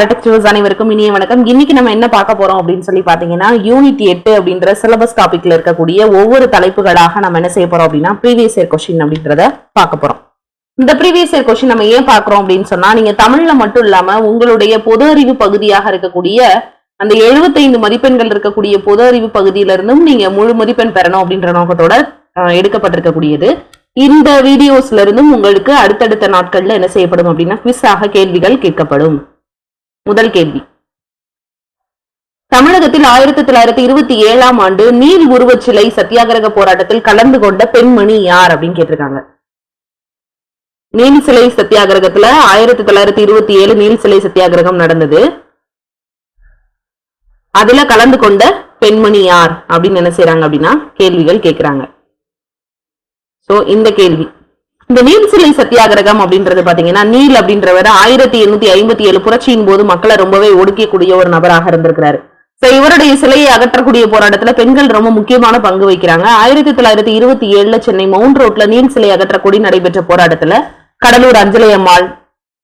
பாரடெக்டிவ்ஸ் அனைவருக்கும் இனிய வணக்கம். இன்னைக்கு நம்ம என்ன பார்க்க போறோம் அப்படின்னு சொல்லி பாத்தீங்கன்னா யூனிட் எட்டு அப்படின்ற சிலபஸ் டாபிக்ல இருக்கக்கூடிய ஒவ்வொரு தலைப்புகளாக நம்ம என்ன செய்ய போறோம் அப்படின்னா ப்ரீவியஸ் இயர் கொஸ்டின் அப்படின்றத பார்க்க போறோம். இந்த ப்ரீவியஸ் இயர் கொஸ்டின் நம்ம ஏன் பாக்குறோம் அப்படின்னு சொன்னா நீங்க தமிழ்ல மட்டும் இல்லாம உங்களுடைய பொது அறிவு பகுதியாக இருக்கக்கூடிய அந்த 75 மதிப்பெண்கள் இருக்கக்கூடிய பொது அறிவு பகுதியில இருந்தும் நீங்க முழு மதிப்பெண் பெறணும் அப்படின்ற நோக்கத்தோட எடுக்கப்பட்டிருக்கக்கூடியது. இந்த வீடியோஸ்ல இருந்தும் உங்களுக்கு அடுத்தடுத்த நாட்கள்ல என்ன செய்யப்படும் அப்படின்னா குவிஸ் ஆக கேள்விகள் கேட்கப்படும். முதல் கேள்வி. தமிழகத்தில் ஆயிரத்தி தொள்ளாயிரத்தி இருபத்தி ஏழாம் ஆண்டு நீல் உருவச் சிலை சத்தியாகிரக போராட்டத்தில் கலந்து கொண்ட பெண்மணி யார் அப்படின்னு கேட்டிருக்காங்க. நீல் சிலை சத்தியாகிரகத்துல ஆயிரத்தி தொள்ளாயிரத்தி இருபத்தி ஏழு நீல் சிலை சத்தியாகிரகம் நடந்தது. அதுல கலந்து கொண்ட பெண்மணி யார் அப்படின்னு என்ன செய்யறாங்க அப்படின்னா கேள்விகள் கேட்கிறாங்க. சோ இந்த கேள்வி. இந்த நீல் சிலை சத்தியாகிரகம் அப்படின்றது பாத்தீங்கன்னா நீல் அப்படின்றவர் ஆயிரத்தி எண்ணூத்தி ஐம்பத்தி ஏழு புரட்சியின் போது மக்களை ரொம்பவே ஒடுக்கக்கூடிய ஒரு நபராக இருந்திருக்கிறாரு. சோ இவருடைய சிலையை அகற்றக்கூடிய போராட்டத்துல பெண்கள் ரொம்ப முக்கியமான பங்கு வகிக்கிறாங்க ஆயிரத்தி தொள்ளாயிரத்தி இருபத்தி ஏழுல சென்னை மவுண்ட் ரோட்ல நீல் சிலை அகற்றக்கூடிய நடைபெற்ற போராட்டத்துல கடலூர் அஞ்சலி அம்மாள்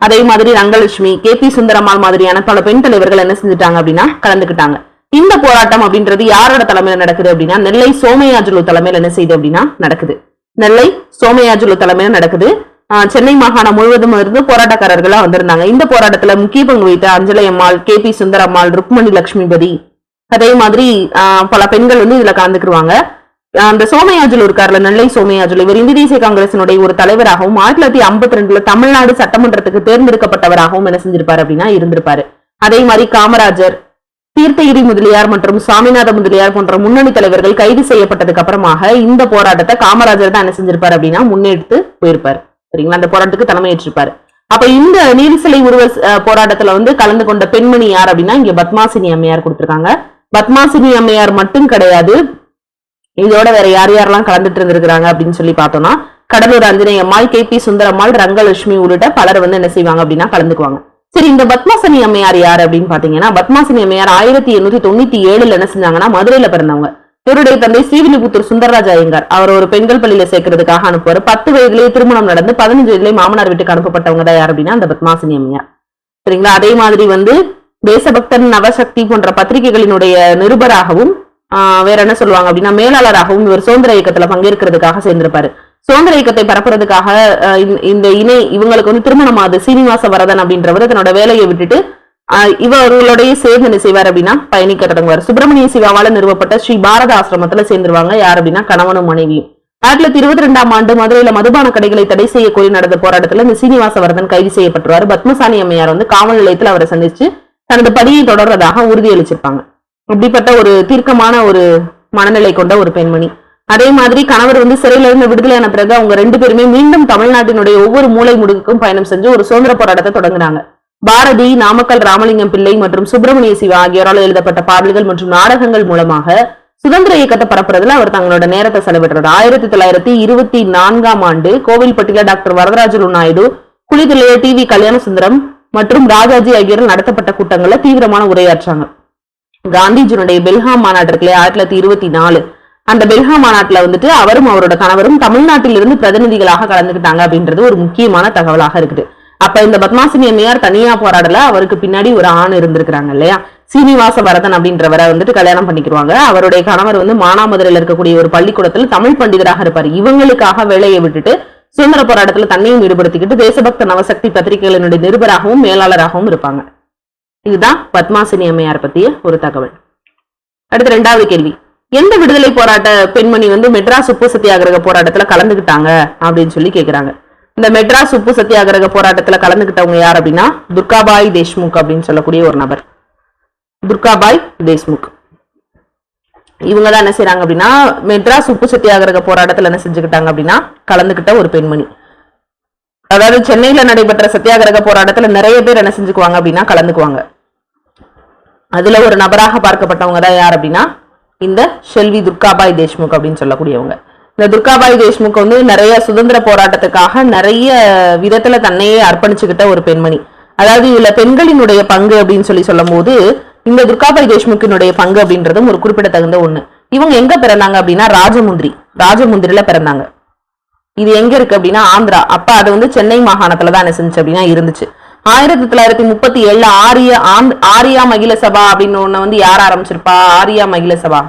அதே மாதிரி ரங்கலட்சுமி கே பி சுந்தரம்மாள் மாதிரியான பல பெண் தலைவர்கள் என்ன செஞ்சுட்டாங்க அப்படின்னா கலந்துக்கிட்டாங்க. இந்த போராட்டம் அப்படின்றது யாரோட தலைமையில நடக்குது அப்படின்னா நெல்லை சோமையாஜுலு தலைமையில என்ன செய்யுது அப்படின்னா நடக்குது. நெல்லை சோமயாஜுலு தலைமையில நடக்குது. சென்னை மாகாணம் முழுவதும் இருந்து போராட்டக்காரர்களா வந்திருந்தாங்க. இந்த போராட்டத்துல முக்கிய பங்கு வைத்த அஞ்சலை அம்மாள் கே பி சுந்தரம்மாள் ருக்மணி லட்சுமிபதி அதே மாதிரி பல பெண்கள் வந்து இதுல கலந்துக்குருவாங்க அந்த சோமயாஜுல் இருக்கார்ல நெல்லை சோமயாஜுல். இவர் இந்திய தேசிய காங்கிரசினுடைய ஒரு தலைவராகவும் ஆயிரத்தி தொள்ளாயிரத்தி ஐம்பத்தி ரெண்டுல தமிழ்நாடு சட்டமன்றத்துக்கு தேர்ந்தெடுக்கப்பட்டவராகவும் என்ன செஞ்சிருப்பாரு அப்படின்னா இருந்திருப்பாரு. அதே மாதிரி காமராஜர் தீர்த்தகிரி முதலியார் மற்றும் சாமிநாத முதலியார் போன்ற முன்னணி தலைவர்கள் கைது செய்யப்பட்டதுக்கு அப்புறமாக இந்த போராட்டத்தை காமராஜர் தான் என்ன செஞ்சிருப்பாரு அப்படின்னா முன்னெடுத்து போயிருப்பார். சரிங்களா? அந்த போராட்டத்துக்கு தலைமையேற்றிருப்பார். அப்ப இந்த நீர்சிலை உருவ போராட்டத்துல வந்து கலந்து கொண்ட பெண்மணி யார் அப்படின்னா இங்க பத்மாசினி அம்மையார் கொடுத்திருக்காங்க. பத்மாசினி அம்மையார் மட்டும் கிடையாது. இதோட வேற யார் யாரெல்லாம் கலந்துட்டு இருந்திருக்கிறாங்க அப்படின்னு சொல்லி பார்த்தோம்னா கடலூர் அஞ்சனையம்மாள் கே பி சுந்தரம்மாள் ரங்கலட்சுமி உள்ளிட்ட பலர் வந்து என்ன செய்வாங்க அப்படின்னா கலந்துக்குவாங்க. சரி இந்த பத்மாசனி அம்மையார் யார் அப்படின்னு பாத்தீங்கன்னா பத்மாசனி அம்மையார் ஆயிரத்தி எண்ணூத்தி தொண்ணூத்தி ஏழுல என்ன செஞ்சாங்கன்னா மதுரையில பிறந்தவங்க. இவருடைய தந்தை ஸ்ரீவில்லிபுத்தூர் சுந்தரராஜ ஐயங்கார். அவர் ஒரு பெண்கள் பள்ளியில சேர்க்கறதுக்காக அனுப்புவார். பத்து வயதிலேயே திருமணம் நடந்து பதினஞ்சு வயதிலேயே மாமனார் வீட்டுக்கு அனுப்பப்பட்டவங்க தான் யார் அப்படின்னா அந்த பத்மாசினி அம்மையார். சரிங்களா? அதே மாதிரி வந்து தேசபக்தன் நவசக்தி போன்ற பத்திரிகைகளினுடைய நிருபராகவும் வேற என்ன சொல்லுவாங்க அப்படின்னா மேலாளராகவும் இவர் சுதந்திர இயக்கத்துல பங்கேற்கிறதுக்காக சேர்ந்திருப்பாரு. சுதந்திர இயக்கத்தை பரப்புறதுக்காக இந்த- இணை இவங்களுக்கு வந்து திருமணமாது சீனிவாச வரதன் அப்படின்றவர் தன்னோட வேலையை விட்டுட்டு இவர்களுடைய சேர்ந்து என்ன செய்வார் அப்படின்னா பயணிக்க தொடங்குவார். சுப்பிரமணிய சிவாவால நிறுவப்பட்ட ஸ்ரீ பாரத ஆசிரமத்துல சேர்ந்துருவாங்க. யார் அப்படின்னா கணவனும் மனைவியும். ஆயிரத்தி தொள்ளாயிரத்தி இருபத்தி ரெண்டாம் ஆண்டு மதுரையில மதுபான கடைகளை தடை செய்ய கோரி நடந்த போராட்டத்துல இந்த சீனிவாசவர்தன் கைது செய்யப்பட்டுருவார். பத்மசாணி அம்மையார் வந்து காவல் நிலையத்தில் அவரை சந்திச்சு தனது பணியை தொடர்றதாக உறுதியளிச்சிருப்பாங்க. இப்படிப்பட்ட ஒரு தீர்க்கமான ஒரு மனநிலை கொண்ட ஒரு பெண்மணி. அதே மாதிரி கணவர் வந்து சிறையில இருந்து விடுதலையான பிறகு அவங்க ரெண்டு பேருமே மீண்டும் தமிழ்நாட்டினுடைய ஒவ்வொரு மூலை முடுக்குக்கும் பயணம் செஞ்சு ஒரு சுதந்திர போராட்டத்தை தொடங்குறாங்க பாரதி நாமக்கல் ராமலிங்கம் பிள்ளை மற்றும் சுப்பிரமணிய சிவா ஆகியோரால் எழுதப்பட்ட பாடல்கள் மற்றும் நாடகங்கள் மூலமாக சுதந்திர இயக்கத்தை பரப்புறதுல அவர் தங்களோட நேரத்தை செலவிடுறாரு. ஆயிரத்தி தொள்ளாயிரத்தி இருபத்தி நான்காம் ஆண்டு கோவில்பட்டியில டாக்டர் வரதராஜலு நாயுடு குளித்தலைய டி வி கல்யாணசுந்தரம் மற்றும் ராஜாஜி ஆகியோரால் நடத்தப்பட்ட கூட்டங்கள்ல தீவிரமான உரையாற்றாங்க காந்திஜியுடைய பெல்ஹாம் மாநாட்டிற்குள்ளே ஆயிரத்தி தொள்ளாயிரத்தி இருபத்தி நாலு அந்த பெல்ஹாம் மாநாட்டில் வந்துட்டு அவரும் அவரோட கணவரும் தமிழ்நாட்டிலிருந்து பிரதிநிதிகளாக கலந்துக்கிட்டாங்க அப்படின்றது ஒரு முக்கியமான தகவலாக இருக்குது. அப்ப இந்த பத்மாசினி அம்மையார் தனியா போராடல அவருக்கு பின்னாடி ஒரு ஆண் இருந்திருக்கிறாங்க இல்லையா? சீனிவாச பரதன் அப்படின்றவரை வந்துட்டு கல்யாணம் பண்ணிக்கிறாங்க அவருடைய கணவர் வந்து மானாமதுரையில் இருக்கக்கூடிய ஒரு பள்ளிக்கூடத்தில் தமிழ் பண்டிதராக இருப்பார். இவங்களுக்காக வேலையை விட்டுட்டு சுதந்திர போராட்டத்துல தன்னையும் ஈடுபடுத்திக்கிட்டு தேசபக்த நவசக்தி பத்திரிகைகளினுடைய நிருபராகவும் மேலாளராகவும் இருப்பாங்க. இதுதான் பத்மாசினி அம்மையார் பத்திய ஒரு தகவல். அடுத்த ரெண்டாவது கேள்வி. எந்த விடுதலை போராட்ட பெண்மணி வந்து மெட்ராஸ் உப்பு சத்தியாகிரக போராட்டத்துல கலந்துக்கிட்டாங்க அப்படின்னு சொல்லி கேக்குறாங்க. இந்த மெட்ராஸ் உப்பு சத்தியாகிரக போராட்டத்துல கலந்துக்கிட்டவங்க யார் அப்படின்னா துர்காபாய் தேஷ்முக் அப்படின்னு சொல்லக்கூடிய ஒரு நபர். துர்காபாய் தேஷ்முக். இவங்க தான் என்ன செய்யறாங்க அப்படின்னா மெட்ராஸ் உப்பு சத்தியாகிரக போராட்டத்துல என்ன செஞ்சுக்கிட்டாங்க அப்படின்னா கலந்துக்கிட்ட ஒரு பெண்மணி. அதாவது சென்னையில நடைபெற்ற சத்தியாகிரக போராட்டத்துல நிறைய பேர் என்ன செஞ்சுக்குவாங்க அப்படின்னா கலந்துக்குவாங்க. அதுல ஒரு நபராக பார்க்கப்பட்டவங்க தான் யார் அப்படின்னா இந்த செல்வி துர்காபாய் தேஷ்முக் அப்படின்னு சொல்லக்கூடியவங்க. இந்த துர்காபாய் தேஷ்முக் வந்து நிறைய சுதந்திர போராட்டத்துக்காக நிறைய விதத்துல தன்னையே அர்ப்பணிச்சுக்கிட்ட ஒரு பெண்மணி. அதாவது இதுல பெண்களினுடைய பங்கு அப்படின்னு சொல்லி சொல்லும் போது இந்த துர்காபாய் தேஷ்முக்கினுடைய பங்கு அப்படின்றதும் ஒரு குறிப்பிடத்தகுந்த ஒண்ணு. இவங்க எங்க பிறந்தாங்க அப்படின்னா ராஜமுந்திரி ராஜமுந்திரில பிறந்தாங்க. இது எங்க இருக்கு அப்படின்னா ஆந்திரா. அப்ப அது வந்து சென்னை மாகாணத்துல தான் என்ன செஞ்சு அப்படின்னா இருந்துச்சு. ஆயிரத்தி தொள்ளாயிரத்தி முப்பத்தி ஏழுல ஆரிய ஆந்த்- ஆரியா மகிழ சபா அப்படின்னு ஒன்று வந்து யார் ஆரம்பிச்சிருப்பா? ஆரியா மகிழ சபா.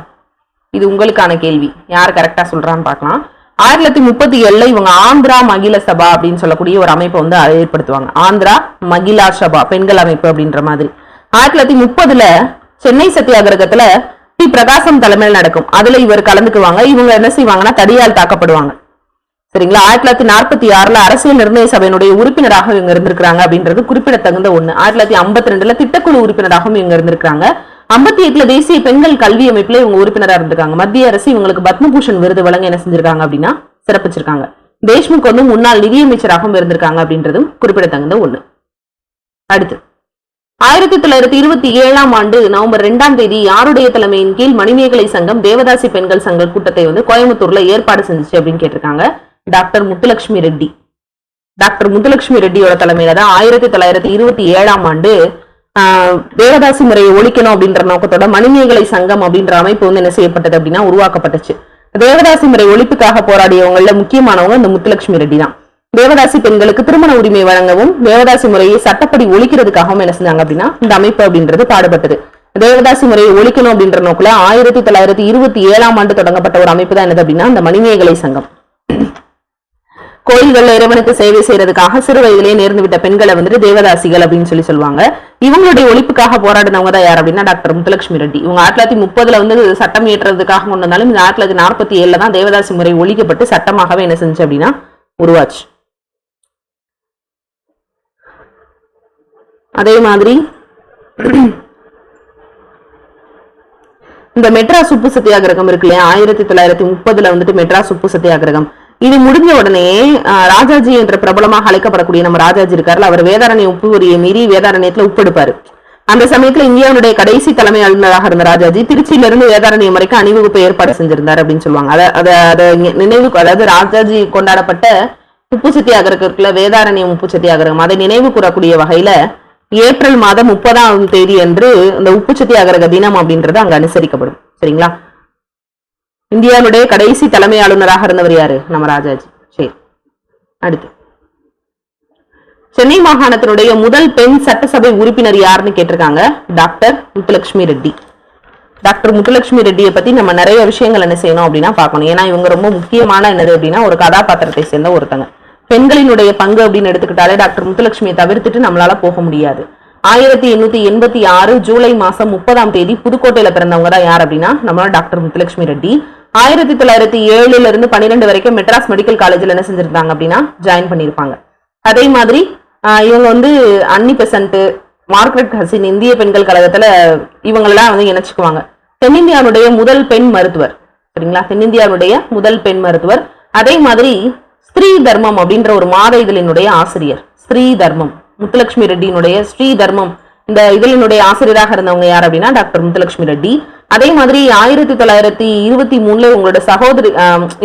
இது உங்களுக்கான கேள்வி. யார் கரெக்டா சொல்றான்னு பார்க்கலாம். ஆயிரத்தி தொள்ளாயிரத்தி முப்பத்தி ஏழுல இவங்க ஆந்திரா மகிழ சபா அப்படின்னு சொல்லக்கூடிய ஒரு அமைப்பை வந்து ஏற்படுத்துவாங்க. ஆந்திரா மகிழா சபா பெண்கள் அமைப்பு அப்படின்ற மாதிரி. ஆயிரத்தி தொள்ளாயிரத்தி முப்பதுல சென்னை சத்தியாகிரகத்துல டி பிரகாசம் தலைமையில் நடக்கும். அதுல இவர் கலந்துக்குவாங்க. இவங்க என்ன செய்வாங்கன்னா தடியால் தாக்கப்படுவாங்க. சரிங்களா? ஆயிரத்தி தொள்ளாயிரத்தி நாற்பத்தி ஆறுல அரசியல் நிர்ணய சபையினுடைய உறுப்பினராக இவங்க இருந்திருக்காங்க அப்படின்றது குறிப்பிடத்தகுந்த ஒண்ணு. ஆயிரத்தி தொள்ளாயிரத்தி ஐம்பத்தி ரெண்டுல திட்டக்குழு உறுப்பினராகவும் இவங்க இருந்திருக்காங்க ஐம்பத்தி எட்டுல தேசிய பெண்கள் கல்வி அமைப்புல இவங்க உறுப்பினராக இருந்திருக்காங்க. மத்திய அரசு இவங்களுக்கு பத்மபூஷன் விருது வழங்க என்ன செஞ்சிருக்காங்க அப்படின்னா சிறப்பிச்சிருக்காங்க. தேஷ்முக் வந்து முன்னாள் நிதியமைச்சராகவும் இருந்திருக்காங்க அப்படின்றதும் குறிப்பிடத்தகுந்த ஒண்ணு. அடுத்து ஆயிரத்தி தொள்ளாயிரத்தி இருபத்தி ஏழாம் ஆண்டு நவம்பர் இரண்டாம் தேதி யாருடைய தலைமையின் கீழ் மணிமேகலை சங்கம் தேவதாசி பெண்கள் சங்க கூட்டத்தை வந்து கோயம்புத்தூர்ல ஏற்பாடு செஞ்சுச்சு அப்படின்னு கேட்டிருக்காங்க. டாக்டர் முத்துலட்சுமி ரெட்டி. டாக்டர் முத்துலட்சுமி ரெட்டியோட தலைமையில தான் ஆயிரத்தி தொள்ளாயிரத்தி இருபத்தி ஏழாம் ஆண்டு ஆஹ், தேவதாசி முறையை ஒழிக்கணும் அப்படின்ற நோக்கத்தோட மணிமேகலை சங்கம் அப்படின்ற அமைப்பு வந்து என்ன செய்யப்பட்டது அப்படின்னா உருவாக்கப்பட்டுச்சு. தேவதாசி முறை ஒழிப்புக்காக போராடியவங்கள முக்கியமானவங்க இந்த முத்துலட்சுமி ரெட்டி தான். தேவதாசி பெண்களுக்கு திருமண உரிமை வழங்கவும் தேவதாசி முறையை சட்டப்படி ஒழிக்கிறதுக்காகவும் என்ன செஞ்சாங்க அப்படின்னா இந்த அமைப்பு அப்படின்றது பாடுபட்டது. தேவதாசி முறையை ஒழிக்கணும் அப்படின்ற நோக்கில ஆயிரத்தி தொள்ளாயிரத்தி இருபத்தி ஏழாம் ஆண்டு தொடங்கப்பட்ட ஒரு அமைப்பு தான் என்னது அப்படின்னா இந்த மணிமேகலை சங்கம். கோயில்கள்ல இறைவனுக்கு சேவை செய்யறதுக்காக சிறு வயதிலே நேர்ந்து விட்ட பெண்களை வந்துட்டு தேவதாசிகள் அப்படின்னு சொல்லி சொல்லுவாங்க. இவங்களுடைய ஒழிப்புக்காக போராடினவங்க தான் யார் அப்படின்னா டாக்டர் முத்துலட்சுமி ரெட்டி. இவங்க ஆயிரத்தி தொள்ளாயிரத்தி முப்பதுல வந்து சட்டம் இயற்றுறதுக்காக கொண்டு வந்தாலும் இந்த ஆயிரத்தி தொள்ளாயிரத்தி நாற்பத்தி ஏழுல தான் தேவதாசி முறை ஒழிக்கப்பட்டு சட்டமாகவே என்ன செஞ்சு அப்படின்னா உருவாச்சு. அதே மாதிரி இந்த மெட்ராஸ் உப்பு சத்தியாகிரகம் இருக்கு இல்லையா? ஆயிரத்தி தொள்ளாயிரத்தி முப்பதுல வந்துட்டு மெட்ராஸ் உப்பு சத்தியாகிரகம். இது முடிஞ்ச உடனே ஆஹ், ராஜாஜி என்ற பிரபலமாக அழைக்கப்படக்கூடிய நம்ம ராஜாஜி இருக்காருல்ல அவர் வேதாரண்ய உப்பு வரியை மீறி வேதாரண்யத்துல உப்பு எடுப்பாரு அந்த சமயத்துல இந்தியாவுடைய கடைசி தலைமை ஆளுநராக இருந்த ராஜாஜி திருச்சியில இருந்து வேதாரண்யம் வரைக்கும் அணிவகுப்பு ஏற்பாடு செஞ்சிருந்தார் அப்படின்னு சொல்லுவாங்க. அத அதை நினைவு அதாவது ராஜாஜி கொண்டாடப்பட்ட உப்பு சத்தியாகிரகம் வேதாரண்யம் உப்பு சத்தியாகிரகம் அதை நினைவு கூறக்கூடிய வகையில ஏப்ரல் மாதம் முப்பதாம் தேதி அன்று இந்த உப்பு சத்தியாகிரக தினம் அப்படின்றது அங்க அனுசரிக்கப்படும். சரிங்களா? இந்தியாவுடைய கடைசி தலைமை ஆளுநராக இருந்தவர் யாரு? நம்ம ராஜாஜி. சரி அடுத்து. சென்னை மாகாணத்தினுடைய முதல் பெண் சட்டசபை உறுப்பினர் யாருன்னு கேட்டிருக்காங்க? டாக்டர் முத்துலட்சுமி ரெட்டி. டாக்டர் முத்துலட்சுமி ரெட்டியை பத்தி நம்ம நிறைய விஷயங்கள் என்ன செய்யணும் அப்படின்னா பார்க்கணும். ஏன்னா இவங்க ரொம்ப முக்கியமான என்னது அப்படின்னா ஒரு கதாபாத்திரத்தை சேர்ந்த ஒருத்தங்க. பெண்களினுடைய பங்கு அப்படின்னு எடுத்துக்கிட்டாலே டாக்டர் முத்துலட்சுமியை தவிர்த்துட்டு நம்மளால போக முடியாது. ஆயிரத்தி எண்ணூத்தி எண்பத்தி ஆறு ஜூலை மாசம் முப்பதாம் தேதி புதுக்கோட்டையில பிறந்தவங்க தான் யார் அப்படின்னா நம்மளோட டாக்டர் முத்துலட்சுமி ரெட்டி. ஆயிரத்தி தொள்ளாயிரத்தி ஏழுல இருந்து பன்னிரெண்டு வரைக்கும் மெட்ராஸ் மெடிக்கல் காலேஜ்ல என்ன செஞ்சிருந்தாங்க அப்படின்னா ஜாயின் பண்ணியிருப்பாங்க. அதே மாதிரி இவங்க வந்து அன்னி பெசன்ட் மார்க்ரெட் ஹசின் இந்திய பெண்கள் கழகத்துல இவங்களெல்லாம் வந்து இணைச்சுக்குவாங்க. தென்னிந்தியாவுடைய முதல் பெண் மருத்துவர். சரிங்களா? தென்னிந்தியாவுடைய முதல் பெண் மருத்துவர். அதே மாதிரி ஸ்ரீ தர்மம் அப்படின்ற ஒரு மாத இதழினுடைய ஆசிரியர். ஸ்ரீ தர்மம். முத்துலட்சுமி ரெட்டியினுடைய ஸ்ரீ தர்மம் இந்த இதழினுடைய ஆசிரியராக இருந்தவங்க யார் அப்படின்னா டாக்டர் முத்துலட்சுமி ரெட்டி. அதே மாதிரி ஆயிரத்தி தொள்ளாயிரத்தி இருபத்தி மூணுல இவங்களோட சகோதரி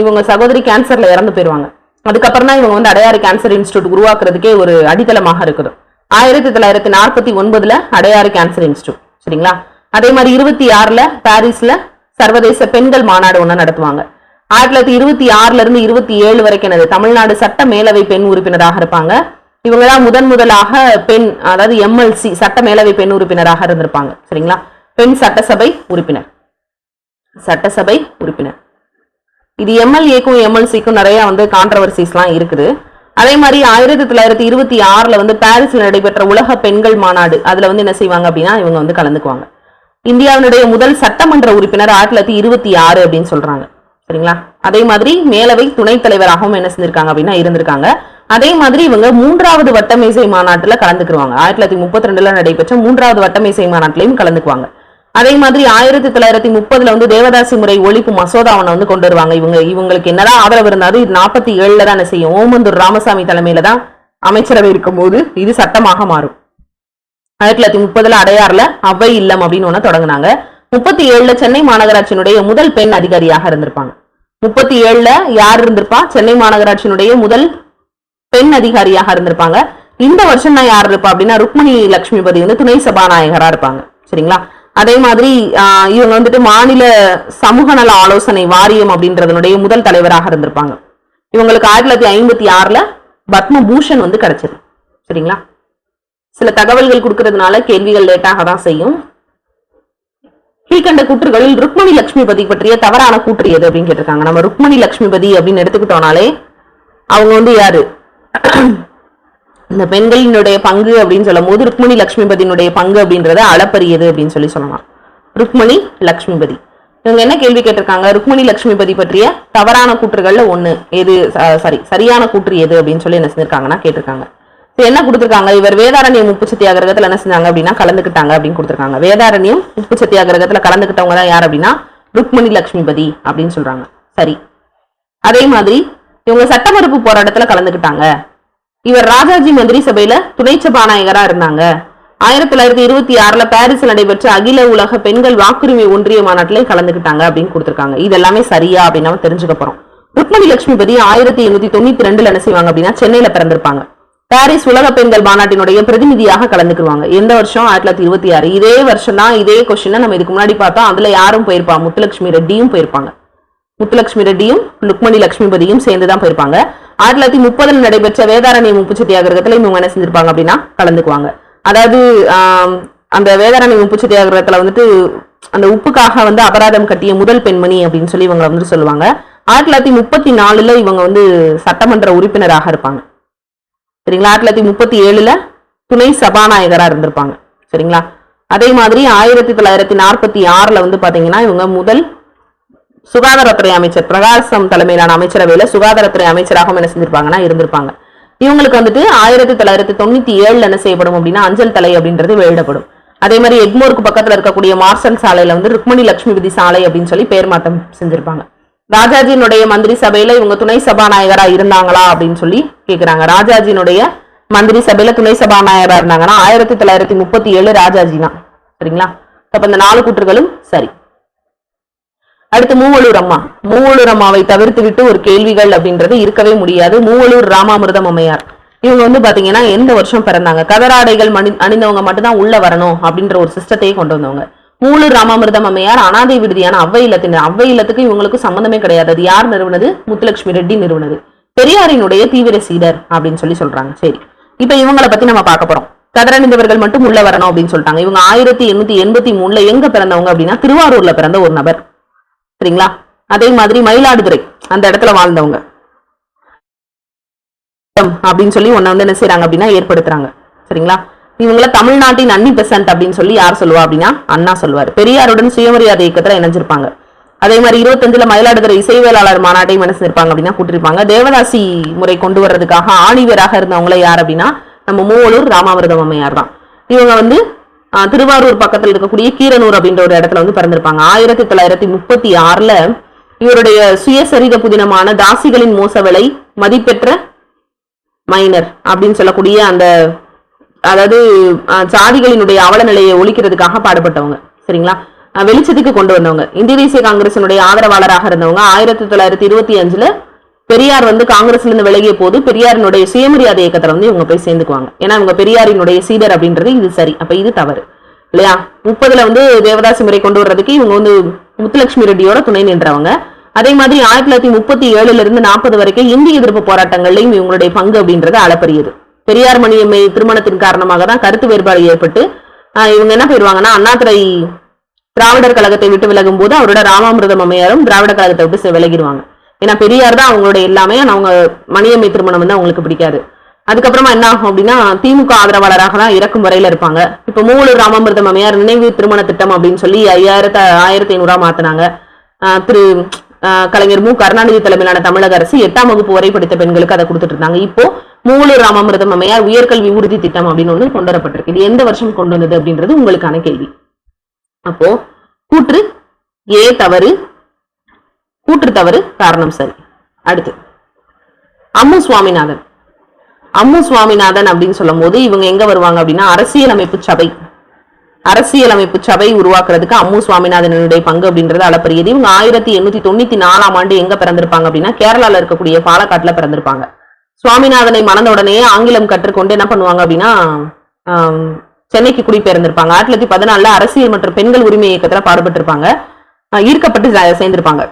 இவங்க சகோதரி கேன்சர்ல இறந்து போயிருவாங்க. அதுக்கப்புறம் தான் இவங்க வந்து அடையாறு கேன்சர் இன்ஸ்டியூட் உருவாக்குறதுக்கே ஒரு அடித்தளமாக இருக்குது. ஆயிரத்தி தொள்ளாயிரத்தி நாற்பத்தி ஒன்பதுல அடையாறு கேன்சர் இன்ஸ்டியூட் சரிங்களா? அதே மாதிரி இருபத்தி ஆறுல பாரிஸ்ல சர்வதேச பெண்கள் மாநாடு ஒன்று நடத்துவாங்க. ஆயிரத்தி தொள்ளாயிரத்தி இருபத்தி ஆறுல இருந்து இருபத்தி ஏழு வரைக்கும் எனது தமிழ்நாடு சட்ட மேலவை பெண் உறுப்பினராக இருப்பாங்க. இவங்க தான் முதன் முதலாக பெண் அதாவது எம்எல்சி சட்ட மேலவை பெண் உறுப்பினராக இருந்திருப்பாங்க. சரிங்களா? பெண் சட்டசபை உறுப்பினர். சட்டசபை உறுப்பினர். இது எம்எல்ஏக்கும் எம்எல்சிக்கும் நிறைய வந்து கான்ட்ரவர்சிஸ்லாம் இருக்குது. அதே மாதிரி ஆயிரத்தி தொள்ளாயிரத்தி இருபத்தி ஆறில் வந்து பாரிஸில் நடைபெற்ற உலக பெண்கள் மாநாடு அதில் வந்து என்ன செய்வாங்க அப்படின்னா இவங்க வந்து கலந்துக்குவாங்க. இந்தியாவினுடைய முதல் சட்டமன்ற உறுப்பினர் ஆயிரத்தி தொள்ளாயிரத்தி இருபத்தி ஆறு அப்படின்னு சொல்கிறாங்க சரிங்களா? அதே மாதிரி மேலவை துணைத் தலைவராகவும் என்ன செஞ்சிருக்காங்க அப்படின்னா இருந்திருக்காங்க. அதே மாதிரி இவங்க மூன்றாவது வட்டமேசை மாநாட்டில் கலந்துக்குவாங்க ஆயிரத்தி தொள்ளாயிரத்தி முப்பத்தி ரெண்டுல நடைபெற்ற மூன்றாவது வட்டமேசை மாநாட்டிலையும் கலந்துக்குவாங்க. அதே மாதிரி ஆயிரத்தி தொள்ளாயிரத்தி முப்பதுல வந்து தேவதாசி முறை ஒழிப்பு மசோதாவனை வந்து கொண்டு வருவாங்க. இவங்க இவங்களுக்கு என்னதான் ஆதரவு இருந்தாலும் இது நாற்பத்தி ஏழுல தான் செய்யும். ஓமந்தூர் ராமசாமி தலைமையில தான் அமைச்சரவை இருக்கும்போது இது சட்டமாக மாறும். ஆயிரத்தி தொள்ளாயிரத்தி முப்பதுல அடையாறுல அவை இல்லம் அப்படின்னு ஒண்ணு தொடங்கினாங்க. முப்பத்தி ஏழுல சென்னை மாநகராட்சியினுடைய முதல் பெண் அதிகாரியாக இருந்திருப்பாங்க. முப்பத்தி ஏழுல யார் இருந்திருப்பா? சென்னை மாநகராட்சியினுடைய முதல் பெண் அதிகாரியாக இருந்திருப்பாங்க. இந்த வருஷம் நான் யார் இருப்பா அப்படின்னா ருக்மணி லட்சுமிபதி வந்து துணை சபாநாயகரா இருப்பாங்க. சரிங்களா? அதே மாதிரி இவங்க வந்துட்டு மாநில சமூக நல ஆலோசனை வாரியம் அப்படின்றதனுடைய முதல் தலைவராக இருந்திருப்பாங்க. இவங்களுக்கு ஆயிரத்தி தொள்ளாயிரத்தி ஐம்பத்தி ஆறுல பத்ம பூஷன் வந்து கிடைச்சது. சரிங்களா? சில தகவல்கள் கொடுக்கறதுனால கேள்விகள் லேட்டாக தான் செய்யும். கீழ்கண்ட கூற்றுகளில் ருக்மணி லட்சுமிபதி பற்றிய தவறான கூற்று எது அப்படின்னு கேட்டிருக்காங்க. நம்ம ருக்மணி லட்சுமிபதி அப்படின்னு எடுத்துக்கிட்டோம்னாலே அவங்க வந்து யாரு? இந்த பெண்களினுடைய பங்கு அப்படின்னு சொல்லும் போது ருக்மணி லட்சுமிபதியினுடைய பங்கு அப்படின்றத அளப்பரியது அப்படின்னு சொல்லி சொல்லலாம். ருக்மணி லக்ஷ்மிபதி. இவங்க என்ன கேள்வி கேட்டிருக்காங்க? ருக்மணி லக்ஷ்மிபதி பற்றிய தவறான கூற்றுகள்ல ஒண்ணு. எது சாரி சரியான கூற்று எது அப்படின்னு சொல்லி என்ன செஞ்சிருக்காங்கன்னா கேட்டிருக்காங்க. இப்ப என்ன கொடுத்துருக்காங்க? இவர் வேதாரண்யம் உப்பு சத்தியாகிரகத்துல என்ன செஞ்சாங்க அப்படின்னா கலந்துக்கிட்டாங்க அப்படின்னு கொடுத்துருக்காங்க. வேதாரண்யம் உப்பு சத்தியாகிரகத்துல கலந்துக்கிட்டவங்க தான் யார் அப்படின்னா? ருக்மணி லக்ஷ்மிபதி அப்படின்னு சொல்றாங்க. சரி. அதே மாதிரி இவங்க சட்டமறுப்பு போராட்டத்துல கலந்துக்கிட்டாங்க இவர் ராஜாஜி மந்திரி சபையில துணை சபாநாயகரா இருந்தாங்க. ஆயிரத்தி தொள்ளாயிரத்தி இருபத்தி ஆறுல பாரிஸ்ல நடைபெற்ற அகில உலக பெண்கள் வாக்குரிமை ஒன்றிய மாநாட்டிலே கலந்துக்கிட்டாங்க அப்படின்னு கொடுத்துருக்காங்க. இது எல்லாமே சரியா அப்படின்னு நம்ம தெரிஞ்சுக்க போறோம். ருக்மணி லட்சுமிபதி ஆயிரத்தி எண்ணூத்தி தொண்ணூத்தி ரெண்டுல என்ன செய்வாங்க அப்படின்னா சென்னையில பிறந்திருப்பாங்க. பாரிஸ் உலக பெண்கள் மாநாட்டினுடைய பிரதிநிதியாக கலந்துக்குவாங்க எந்த வருஷம்? ஆயிரத்தி தொள்ளாயிரத்தி இருபத்தி ஆறு. இதே வருஷம் தான் இதே கொஸ்டின் நம்ம இதுக்கு முன்னாடி பார்த்தோம். அதுல யாரும் போயிருப்பா? முத்துலட்சுமி ரெட்டியும் போயிருப்பாங்க. முத்துலட்சுமி ரெட்டியும் லுக்மணி லட்சுமிபதியும் சேர்ந்து தான் போயிருப்பாங்க. ஆயிரத்தி தொள்ளாயிரத்தி முப்பதுல நடைபெற்ற வேதாரண்யம் உப்பு சத்தியாகிரகத்துல இவங்க என்ன செஞ்சிருப்பாங்க அப்படின்னா கலந்துக்குவாங்க. அதாவது அந்த வேதாரண்யம் உப்பு சத்தியாகிரகத்துல வந்துட்டு அந்த உப்புக்காக வந்து அபராதம் கட்டிய முதல் பெண்மணி அப்படின்னு சொல்லி இவங்க வந்துட்டு சொல்லுவாங்க. ஆயிரத்தி தொள்ளாயிரத்தி முப்பத்தி நாலுல இவங்க வந்து சட்டமன்ற உறுப்பினராக இருப்பாங்க. சரிங்களா? ஆயிரத்தி தொள்ளாயிரத்தி முப்பத்தி ஏழுல துணை சபாநாயகரா இருந்திருப்பாங்க. சரிங்களா? அதே மாதிரி ஆயிரத்தி தொள்ளாயிரத்தி நாற்பத்தி ஆறுல வந்து பாத்தீங்கன்னா இவங்க முதல் சுகாதாரத்துறை அமைச்சர் பிரகாசம் தலைமையிலான அமைச்சரவையில் சுகாதாரத்துறை அமைச்சராகவும் என்ன செஞ்சிருப்பாங்கன்னா இருந்திருப்பாங்க. இவங்களுக்கு வந்துட்டு ஆயிரத்தி தொள்ளாயிரத்தி தொண்ணூத்தி ஏழுல என்ன செய்யப்படும் அப்படின்னா அஞ்சல் தலை அப்படின்றது வெளியிடப்படும். அதே மாதிரி எக்மோருக்கு பக்கத்துல இருக்கக்கூடிய மார்சல் சாலையில வந்து ருக்மணி லட்சுமிபதி சாலை அப்படின்னு சொல்லி பெயர் மாற்றம் செஞ்சிருப்பாங்க. ராஜாஜியினுடைய மந்திரி சபையில இவங்க துணை சபாநாயகரா இருந்தாங்களா அப்படின்னு சொல்லி கேக்குறாங்க. ராஜாஜியினுடைய மந்திரி சபையில துணை சபாநாயகரா இருந்தாங்கன்னா ஆயிரத்தி தொள்ளாயிரத்தி முப்பத்தி ஏழு ராஜாஜி தான் சரிங்களா? அப்ப இந்த நாலு கூற்றுகளும் சரி. அடுத்து மூவலூர் அம்மா. மூவலூர் அம்மாவை தவிர்த்து விட்டு ஒரு கேள்விகள் அப்படின்றது இருக்கவே முடியாது. மூவலூர் ராமாமிர்தம் அம்மையார். இவங்க வந்து பாத்தீங்கன்னா எந்த வருஷம் பிறந்தாங்க? கதராடைகள் மணி அணிந்தவங்க மட்டும்தான் உள்ள வரணும் அப்படின்ற ஒரு சிஸ்டத்தையே கொண்டு வந்தவங்க. மூலூர் ராமாமிர்தம் அம்மையார் அனாதை விடுதியான அவ்வை இல்லத்தினர் அவ்வை இல்லத்துக்கு இவங்களுக்கு சம்மந்தமே கிடையாது. அது யார் நிறுவனது? முத்துலட்சுமி ரெட்டி நிறுவனது. பெரியாரினுடைய தீவிர சீடர் அப்படின்னு சொல்லி சொல்றாங்க. சரி. இப்ப இவங்கள பத்தி நம்ம பார்க்க போறோம். கதரணிந்தவர்கள் மட்டும் உள்ள வரணும் அப்படின்னு சொல்லிட்டாங்க. இவங்க ஆயிரத்தி எண்ணூத்தி எண்பத்தி மூணுல எங்க பிறந்தவங்க அப்படின்னா திருவாரூர்ல பிறந்த ஒரு நபர். சரிங்களா அதே மாதிரி மயிலாடுதுறை அந்த இடத்துல வாழ்ந்தவங்க. அப்படின்னு சொல்லி ஒன்ன வந்து என்ன செய்யறாங்க அப்படின்னா ஏற்படுத்துறாங்க. சரிங்களா? இவங்கள தமிழ்நாட்டின் அன்னி பெசன்ட் அப்படின்னு சொல்லி யார் சொல்லுவா அப்படின்னா அண்ணா சொல்லுவார். பெரியாருடன் சுயமரியாதை இயக்கத்துல இணைஞ்சிருப்பாங்க. அதே மாதிரி இருபத்தஞ்சுல மயிலாடுதுறை இசைவேளாளர் மாநாட்டையும் என்ன செஞ்சிருப்பாங்க அப்படின்னா கூட்டிருப்பாங்க. தேவதாசி முறை கொண்டு வர்றதுக்காக ஆணிவராக இருந்தவங்கள யார் அப்படின்னா நம்ம மூவலூர் ராமாவிரதம் அம்மையார் தான். இவங்க வந்து திருவாரூர் பக்கத்தில் இருக்கக்கூடிய கீரனூர் அப்படின்ற ஒரு இடத்துல வந்து பிறந்திருப்பாங்க. ஆயிரத்தி தொள்ளாயிரத்தி முப்பத்தி ஆறுல இவருடைய சுயசரித புதினமான தாசிகளின் மோசவிலை மதிப்பெற்ற மைனர் அப்படின்னு சொல்லக்கூடிய அந்த அதாவது சாதிகளினுடைய அவல நிலையை ஒழிக்கிறதுக்காக பாடுபட்டவங்க. சரிங்களா? வெளிச்சத்துக்கு கொண்டு வந்தவங்க. இந்திய தேசிய காங்கிரசினுடைய ஆதரவாளராக இருந்தவங்க ஆயிரத்தி தொள்ளாயிரத்தி இருபத்தி அஞ்சுல பெரியார் வந்து காங்கிரஸ்ல இருந்து விலகிய போது பெரியாரினுடைய சுயமரியாதை இயக்கத்துல வந்து இவங்க போய் சேர்ந்துக்குவாங்க. ஏன்னா இவங்க பெரியாரினுடைய சீடர் அப்படின்றது இது சரி. அப்ப இது தவறு. இல்லையா? முப்பதுல வந்து தேவதாசி முறை கொண்டு வர்றதுக்கு இவங்க வந்து முத்துலட்சுமி ரெட்டியோட துணை நின்றவங்க. அதே மாதிரி ஆயிரத்தி தொள்ளாயிரத்தி முப்பத்தி ஏழுல இருந்து நாற்பது வரைக்கும் இந்திய எதிர்ப்பு போராட்டங்கள்லையும் இவங்களுடைய பங்கு அப்படின்றது அளப்பரியது. பெரியார் மணியம்மை திருமணத்தின் காரணமாக தான் கருத்து வேறுபாடு ஏற்பட்டு இவங்க என்ன போயிடுவாங்கன்னா அண்ணாதுரை திராவிடர் கழகத்தை விட்டு விலகும் போது அவரோட ராமாமிரதம் அம்மையாரும் திராவிட கழகத்தை விட்டு விலகிடுவாங்க. ஏன்னா பெரியார் தான் அவங்களுடைய எல்லாமே அவங்க மணியம்மை திருமணம் வந்து அவங்களுக்கு பிடிக்காது. அதுக்கப்புறமா என்ன ஆகும் அப்படின்னா திமுக ஆதரவாளராக தான் இறக்கும் வரையில இருப்பாங்க. இப்ப மூவலூர் ராமமிருதம் அம்மையார் நினைவு திருமண திட்டம் அப்படின்னு சொல்லி ஐயாயிரத்து ஆயிரத்தி ஐநூறா மாத்தினாங்க. திரு கலைஞர் மு. கருணாநிதி தலைமையிலான தமிழக அரசு எட்டாம் வகுப்பு வரை படித்த பெண்களுக்கு அதை கொடுத்துட்டு இருந்தாங்க. இப்போ மூவலூர் ராமாமிர்தம் அம்மையார் உயர்கல்வி உறுதி திட்டம் அப்படின்னு ஒண்ணு கொண்டு வரப்பட்டிருக்கு. இது எந்த வருஷம் கொண்டு வந்தது அப்படின்றது உங்களுக்கான கேள்வி. அப்போ கூற்று ஏ தவறு கூற்று தவறு காரணம் சரி. அடுத்து அம்மு சுவாமிநாதன். அம்மு சுவாமிநாதன் அப்படின்னு சொல்லும் போது இவங்க எங்க வருவாங்க அப்படின்னா அரசியலமைப்பு சபை. அரசியலமைப்பு சபை உருவாக்குறதுக்கு அம்மு சுவாமிநாதனுடைய பங்கு அப்படின்றது அளப்பரியது. இவங்க ஆயிரத்தி எண்ணூத்தி தொண்ணூத்தி நாலாம் ஆண்டு எங்க பிறந்திருப்பாங்க அப்படின்னா கேரளால இருக்கக்கூடிய பாலக்காட்டுல பிறந்திருப்பாங்க. சுவாமிநாதனை மணந்த உடனே ஆங்கிலம் கற்றுக்கொண்டு என்ன பண்ணுவாங்க அப்படின்னா சென்னைக்கு குடிபெயர்ந்திருப்பாங்க. ஆயிரத்தி தொள்ளாயிரத்தி பதினாலுல அரசியல் மற்றும் பெண்கள் உரிமை இயக்கத்துல பாடுபட்டிருப்பாங்க. ஈர்க்கப்பட்டு சேர்ந்திருப்பாங்க.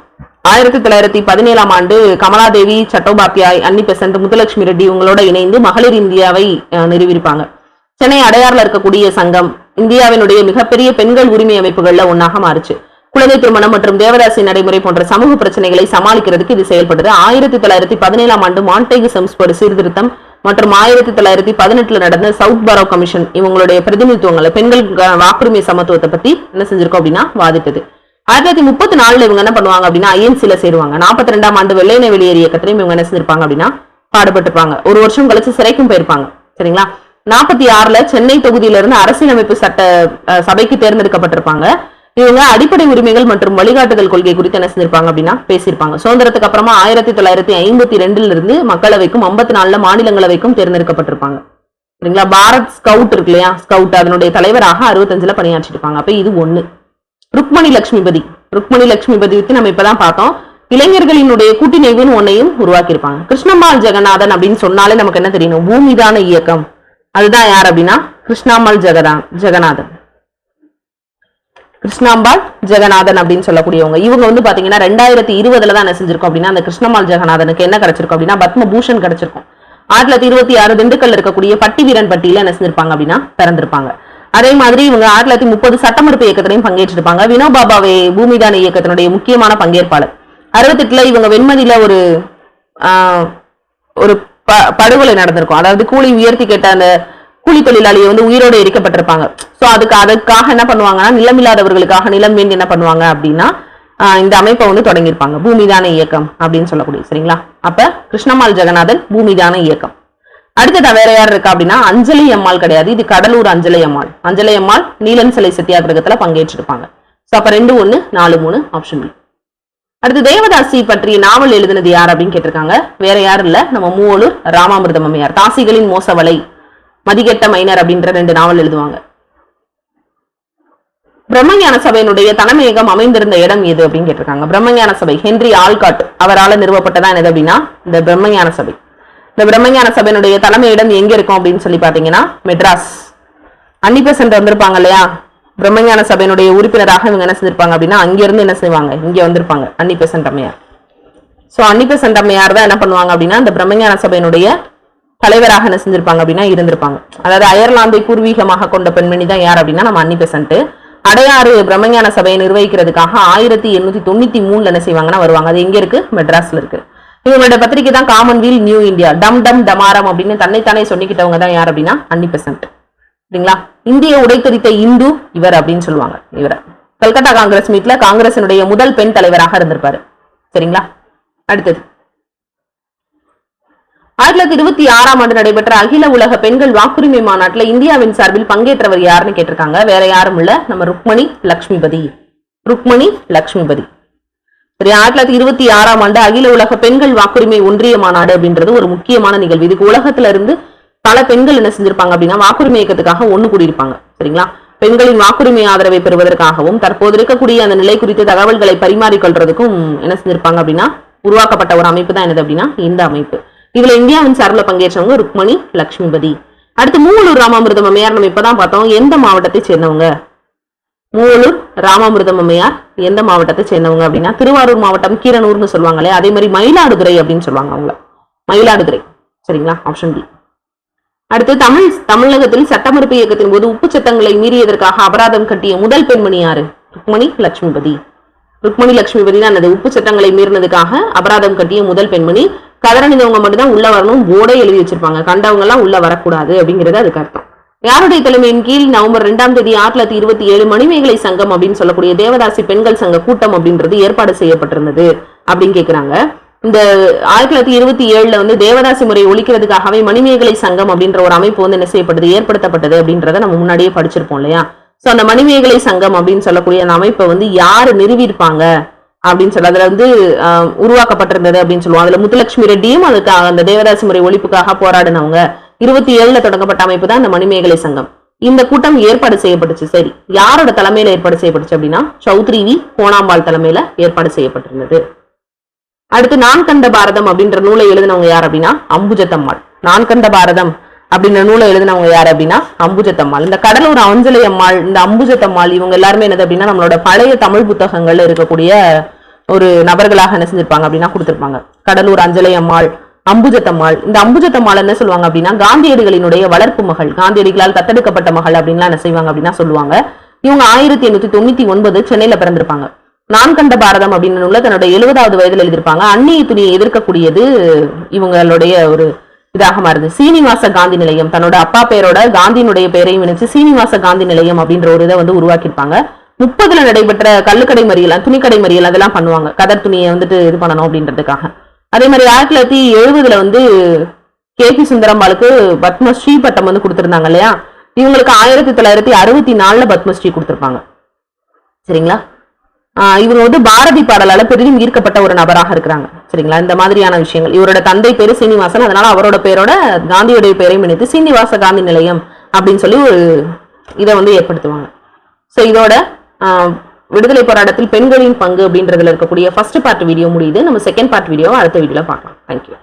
ஆயிரத்தி தொள்ளாயிரத்தி பதினேழாம் ஆண்டு கமலாதேவி சட்டோபாத்தியாய் அன்னி பெசன்ட் முத்துலட்சுமி ரெட்டி இவங்களோட இணைந்து மகளிர் இந்தியாவை நிறுவியிருப்பாங்க. சென்னை அடையாறுல இருக்கக்கூடிய சங்கம் இந்தியாவினுடைய மிகப்பெரிய பெண்கள் உரிமை அமைப்புகள்ல ஒன்னாக மாறுச்சு. குழந்தை திருமணம் மற்றும் தேவதாசி நடைமுறை போன்ற சமூக பிரச்சனைகளை சமாளிக்கிறதுக்கு இது செயல்படுது ஆயிரத்தி தொள்ளாயிரத்தி பதினேழாம் ஆண்டு மாண்டேகு செம்ஸ்பர்டு சீர்திருத்தம் மற்றும் ஆயிரத்தி தொள்ளாயிரத்தி பதினெட்டுல நடந்த சவுத் பரோ கமிஷன் இவங்களுடைய பிரதிநிதித்துவங்களை பெண்கள் வாக்குரிமை சமத்துவத்தை பத்தி என்ன செஞ்சிருக்கோம் அப்படின்னா வாதிட்டது. ஆயிரத்தி தொள்ளாயிரத்தி முப்பத்தி நாலுல இவங்க என்ன பண்ணுவாங்க அப்படின்னா ஐஎன்சில சேருவாங்க. நாற்பத்தி ரெண்டாம் ஆண்டு வெள்ளையனை வெளியேறிய இயக்கத்திலையும் இவங்க என்ன செஞ்சிருப்பாங்க அப்படின்னா பாடுபட்டிருப்பாங்க. ஒரு வருஷம் கழிச்சு சிறைக்கும் போயிருப்பாங்க. சரிங்களா? நாற்பத்தி ஆறுல சென்னை தொகுதியில இருந்து அரசியலமைப்பு சட்ட சபைக்கு தேர்ந்தெடுக்கப்பட்டிருப்பாங்க. இவங்க அடிப்படை உரிமைகள் மற்றும் வழிகாட்டுதல் கொள்கை குறித்து என்ன செஞ்சிருப்பாங்க அப்படின்னா பேசியிருப்பாங்க. சுதந்திரத்துக்கு அப்புறமா ஆயிரத்தி தொள்ளாயிரத்தி ஐம்பத்தி ரெண்டுல இருந்து மக்களவைக்கும் ஐம்பத்தி நாலுல மாநிலங்களவைக்கும் தேர்ந்தெடுக்கப்பட்டிருப்பாங்க. சரிங்களா? பாரத் ஸ்கவுட் இருக்கு இல்லையா? ஸ்கவுட் அதனுடைய தலைவராக அறுபத்தஞ்சுல பணியாற்றிருப்பாங்க. அப்ப இது ஒண்ணு. ருக்மணி லட்சுமிபதி ருக்மணி லட்சுமிபதி பத்தி நம்ம இப்பதான் பார்த்தோம். இளைஞர்களினுடைய கூட்டிணைவுன்னு ஒன்னையும் உருவாக்கியிருப்பாங்க. கிருஷ்ணம்மாள் ஜெகநாதன் அப்படின்னு சொன்னாலே நமக்கு என்ன தெரியணும்? பூமிதான இயக்கம். அதுதான் யார் அப்படின்னா? கிருஷ்ணாம்பாள் ஜெகதா ஜெகநாதன். கிருஷ்ணாம்பாள் ஜெகநாதன் அப்படின்னு சொல்லக்கூடியவங்க. இவங்க வந்து பாத்தீங்கன்னா ரெண்டாயிரத்தி இருபதுல தான் என்ன செஞ்சிருக்கோம் அப்படின்னா அந்த கிருஷ்ணம்மாள் ஜெகநாதனுக்கு என்ன கிடைச்சிருக்கும் அப்படின்னா பத்ம பூஷன் கிடைச்சிருக்கும். ஆயிரத்தி தொள்ளாயிரத்தி இருபத்தி ஆறு திண்டுக்கல்ல இருக்கக்கூடிய பட்டி வீரன் பட்டியில என்ன செஞ்சிருப்பாங்க அப்படின்னா பிறந்திருப்பாங்க. அதே மாதிரி இவங்க ஆயிரத்தி தொள்ளாயிரத்தி முப்பது சட்டமறுப்பு இயக்கத்திலையும் பங்கேற்றிருப்பாங்க. வினோபாபாவே பூமிதான இயக்கத்தினுடைய முக்கியமான பங்கேற்பாளர். அறுபத்தெட்டுல இவங்க வெண்மதியில ஒரு ஒரு ப- படுகொலை நடந்திருக்கும். அதாவது கூலி உயர்த்தி கேட்ட அந்த கூலி தொழிலாளியை வந்து உயிரோடு எரிக்கப்பட்டிருப்பாங்க. ஸோ அதுக்கு அதுக்காக என்ன பண்ணுவாங்கன்னா நிலமில்லாதவர்களுக்காக நிலம் வேண்டி என்ன பண்ணுவாங்க அப்படின்னா இந்த அமைப்பை வந்து தொடங்கியிருப்பாங்க. பூமிதான இயக்கம் அப்படின்னு சொல்லக்கூடிய சரிங்களா? அப்ப கிருஷ்ணமால் ஜெகநாதன் பூமிதான இயக்கம். அடுத்ததா வேற யார் இருக்கா அப்படின்னா அஞ்சலி அம்மாள் கிடையாது. இது கடலூர் அஞ்சலி அம்மாள் அஞ்சலி அம்மாள் நீலன் சிலை சத்தியாகிரகத்துல பங்கேற்றிருப்பாங்க. ஸோ அப்போ ரெண்டு ஒன்று நாலு மூணு ஆப்ஷன் பி அடுத்து தேவதாசி பற்றிய நாவல் எழுதினது யார் அப்படின்னு கேட்டிருக்காங்க. வேற யாரும் இல்லை. நம்ம மூவலூர் ராமாமிர்தம் அம்மையார். தாசிகளின் மோசவலை மதிகெட்ட மைனர் அப்படின்ற ரெண்டு நாவல் எழுதுவாங்க. பிரம்மஞான சபையினுடைய தலைமையகம் அமைந்திருந்த இடம் எது அப்படின்னு கேட்டிருக்காங்க. பிரம்மஞான சபை ஹென்றி ஆல்காட் அவரால் நிறுவப்பட்டதா என்னது அப்படின்னா இந்த பிரம்மஞான சபை. இந்த பிரம்மஞான சபையினுடைய தலைமையிடம் எங்க இருக்கும் அப்படின்னு சொல்லி பாத்தீங்கன்னா மெட்ராஸ். அன்னிபெசன்ட் வந்திருப்பாங்க இல்லையா? பிரம்மஞான சபையினுடைய உறுப்பினராக இவங்க என்ன செஞ்சிருப்பாங்க அப்படின்னா அங்கிருந்து என்ன செய்வாங்க? இங்க வந்திருப்பாங்க அன்னிபெசன்ட் அம்மையார். சோ அன்னிபெசன்ட் அம்மையார் தான் என்ன பண்ணுவாங்க அப்படின்னா இந்த பிரம்மஞான சபையினுடைய தலைவராக என்ன செஞ்சிருப்பாங்க அப்படின்னா இருந்திருப்பாங்க. அதாவது அயர்லாந்தை பூர்வீகமாக கொண்ட பெண்மணி தான் யார் அப்படின்னா நம்ம அன்னிபெசன்ட் அடையாறு பிரம்மஞான சபையை நிர்வகிக்கிறதுக்காக ஆயிரத்தி எண்ணூத்தி தொண்ணூத்தி மூணுல என்ன செய்வாங்கன்னா வருவாங்க. அது எங்க இருக்கு? மெட்ராஸ்ல இருக்கு. இவங்களோட பத்திரிகை தான் காமன்வீல் நியூ இந்தியா டம் டம் டமாரம் அப்படின்னு தன்னைத்தானே சொல்லிக்கிட்டவங்க தான் யார் அப்படின்னா அன்னிபெசன்ட் சரிங்களா? இந்திய உடைத்தறித்த இந்து இவர் அப்படின்னு சொல்லுவாங்க இவரை. கல்கத்தா காங்கிரஸ் மீட்ல காங்கிரசினுடைய முதல் பெண் தலைவராக இருந்திருப்பாரு. சரிங்களா? அடுத்தது. ஆயிரத்தி தொள்ளாயிரத்தி இருபத்தி ஆறாம் ஆண்டு நடைபெற்ற அகில உலக பெண்கள் வாக்குரிமை மாநாட்டில் இந்தியாவின் சார்பில் பங்கேற்றவர் யாருன்னு கேட்டிருக்காங்க. வேற யாரும் இல்ல. நம்ம ருக்மணி லக்ஷ்மிபதி. ருக்மணி லக்ஷ்மிபதி. ஆயிரத்தி தொள்ளாயிரத்தி இருபத்தி ஆறாம் ஆண்டு அகில உலக பெண்கள் வாக்குரிமை ஒன்றிய மாநாடு அப்படின்றது ஒரு முக்கியமான நிகழ்வு. இதுக்கு உலகத்துல இருந்து பல பெண்கள் என்ன செஞ்சிருப்பாங்க அப்படின்னா வாக்குரிமை இயக்கத்துக்காக ஒண்ணு கூடியிருப்பாங்க. சரிங்களா? பெண்களின் வாக்குரிமை ஆதரவை பெறுவதற்காகவும் தற்போது இருக்கக்கூடிய அந்த நிலை குறித்த தகவல்களை பரிமாறிக்கொள்றதுக்கும் என்ன செஞ்சிருப்பாங்க அப்படின்னா உருவாக்கப்பட்ட ஒரு அமைப்பு தான் என்னது அப்படின்னா இந்த அமைப்பு. இதுல இந்தியாவின் சார்பில் பங்கேற்றவங்க ருக்மணி லக்ஷ்மிபதி. அடுத்து மூவலூர் ராமாமிர்தம் அம்மையார் நம்ம இப்பதான் பார்த்தோம். எந்த மாவட்டத்தை சேர்ந்தவங்க? மூலூர் ராமாமிருதம் அம்மையார் எந்த மாவட்டத்தை சேர்ந்தவங்க அப்படின்னா திருவாரூர் மாவட்டம் கீரனூர்னு சொல்லுவாங்களே அதே மாதிரி மயிலாடுதுறை அப்படின்னு சொல்லுவாங்க அவங்கள. மயிலாடுதுறை. சரிங்களா? ஆப்ஷன் டி அடுத்து தமிழ் தமிழகத்தில் சட்டமறுப்பு இயக்கத்தின் போது உப்பு சட்டங்களை மீறியதற்காக அபராதம் கட்டிய முதல் பெண்மணி யாரு? ருக்மணி லட்சுமிபதி. ருக்மணி லட்சுமிபதி தான் அந்த உப்பு சட்டங்களை மீறினதுக்காக அபராதம் கட்டிய முதல் பெண்மணி. கதறணிந்தவங்க மட்டும்தான் உள்ள வரணும் போர்டே எழுதி வச்சிருப்பாங்க. கண்டவங்க எல்லாம் உள்ள வரக்கூடாது அப்படிங்கிறது அதுக்கு அர்த்தம். யாருடைய தலைமையின் கீழ் நவம்பர் இரண்டாம் தேதி ஆயிரத்தி தொள்ளாயிரத்தி இருபத்தி ஏழு மணிமேகலை சங்கம் அப்படின்னு சொல்லக்கூடிய தேவதாசி பெண்கள் சங்க கூட்டம் அப்படின்றது ஏற்பாடு செய்யப்பட்டிருந்தது அப்படின்னு கேக்குறாங்க. இந்த ஆயிரத்தி தொள்ளாயிரத்தி இருபத்தி ஏழுல வந்து தேவதாசி முறை ஒழிக்கிறதுக்காகவே மணிமேகலை சங்கம் அப்படின்ற ஒரு அமைப்பு வந்து என்ன செய்யப்படுது ஏற்படுத்தப்பட்டது அப்படின்றத நம்ம முன்னாடியே படிச்சிருப்போம் இல்லையா? சோ அந்த மணிமேகலை சங்கம் அப்படின்னு சொல்லக்கூடிய அந்த அமைப்பை வந்து யாரு நிறுவியிருப்பாங்க அப்படின்னு சொல்லி அதுல வந்து ஆஹ், உருவாக்கப்பட்டிருந்தது அப்படின்னு சொல்லுவோம். அதுல முத்துலட்சுமி ரெட்டியும் அதுக்கு அந்த தேவதாசி முறை ஒழிப்புக்காக போராடினவங்க. இருபத்தி ஏழுல தொடங்கப்பட்ட அமைப்பு தான் இந்த மணிமேகலை சங்கம். இந்த கூட்டம் ஏற்பாடு செய்யப்பட்டுச்சு. சரி யாரோட தலைமையில ஏற்பாடு செய்யப்பட்டுச்சு அப்படின்னா சௌத்ரி வி கோணாம்பாள் தலைமையில ஏற்பாடு செய்யப்பட்டிருந்தது. அடுத்து நான் கண்ட பாரதம் அப்படின்ற நூலை எழுதினவங்க யார் அப்படின்னா அம்புஜத்தம்மாள். நான் கண்ட பாரதம் அப்படின்ற நூலை எழுதினவங்க யார் அப்படின்னா அம்புஜத்தம்மாள். இந்த கடலூர் அஞ்சலி அம்மாள் இந்த அம்புஜத்தம்மாள் இவங்க எல்லாருமே என்னது அப்படின்னா நம்மளோட பழைய தமிழ் புத்தகங்கள்ல இருக்கக்கூடிய ஒரு நபர்களாக என்ன செஞ்சிருப்பாங்க அப்படின்னா கொடுத்துருப்பாங்க. கடலூர் அஞ்சலி அம்மாள் அம்புஜத்தம்மாள் இந்த அம்புஜத்தம்மாள் என்ன சொல்லுவாங்க அப்படின்னா காந்தியடிகளினுடைய வளர்ப்பு மகள். காந்தியடிகளால் தத்தெடுக்கப்பட்ட மகள் அப்படின்லாம் என்ன செய்வாங்க அப்படின்னா சொல்லுவாங்க. இவங்க ஆயிரத்தி எண்ணூத்தி தொண்ணூத்தி ஒன்பது சென்னையில பிறந்திருப்பாங்க. நான் கண்ட பாரதம் அப்படின்னு உள்ள தன்னுடைய எழுபதாவது வயதில் எழுதியிருப்பாங்க. அந்நிய துணியை எதிர்க்கக்கூடியது இவங்களுடைய ஒரு இதாக மாறுது சீனிவாச காந்தி நிலையம். தன்னோட அப்பா பேரோட காந்தியினுடைய பெயரையும் இணைச்சு சீனிவாச காந்தி நிலையம் அப்படின்ற ஒரு இதை வந்து உருவாக்கியிருப்பாங்க. முப்பதுல நடைபெற்ற கல்லுக்கடை மறியல் துணிக்கடை மறியல் அதெல்லாம் பண்ணுவாங்க. கதர் துணியை வந்துட்டு இது பண்ணணும் அப்படின்றதுக்காக. அதே மாதிரி ஆயிரத்தி தொள்ளாயிரத்தி எழுபதுல வந்து கே பி சுந்தரம்பாளுக்கு பத்மஸ்ரீ பட்டம் வந்து கொடுத்துருந்தாங்க இல்லையா? இவங்களுக்கு ஆயிரத்தி தொள்ளாயிரத்தி அறுபத்தி நாலுல பத்மஸ்ரீ கொடுத்துருப்பாங்க. சரிங்களா? இவங்க வந்து பாரதி பாடலால பெரிதும் ஈர்க்கப்பட்ட ஒரு நபராக இருக்கிறாங்க. சரிங்களா? இந்த மாதிரியான விஷயங்கள். இவரோட தந்தை பேரு சீனிவாசன். அதனால அவரோட பேரோட காந்தியுடைய பேரையும் இணைத்து சீனிவாச காந்தி நிலையம் அப்படின்னு சொல்லி ஒரு இதை வந்து ஏற்படுத்துவாங்க. ஸோ இதோட விடுதலை போராட்டத்தில் பெண்களின் பங்கு அப்படின்றதுல இருக்கக்கூடிய ஃபர்ஸ்ட் பார்ட் வீடியோ முடியுது. நம்ம செகண்ட் பார்ட் வீடியோ அடுத்த வீடியோவில் பார்க்கலாம். தேங்க்யூ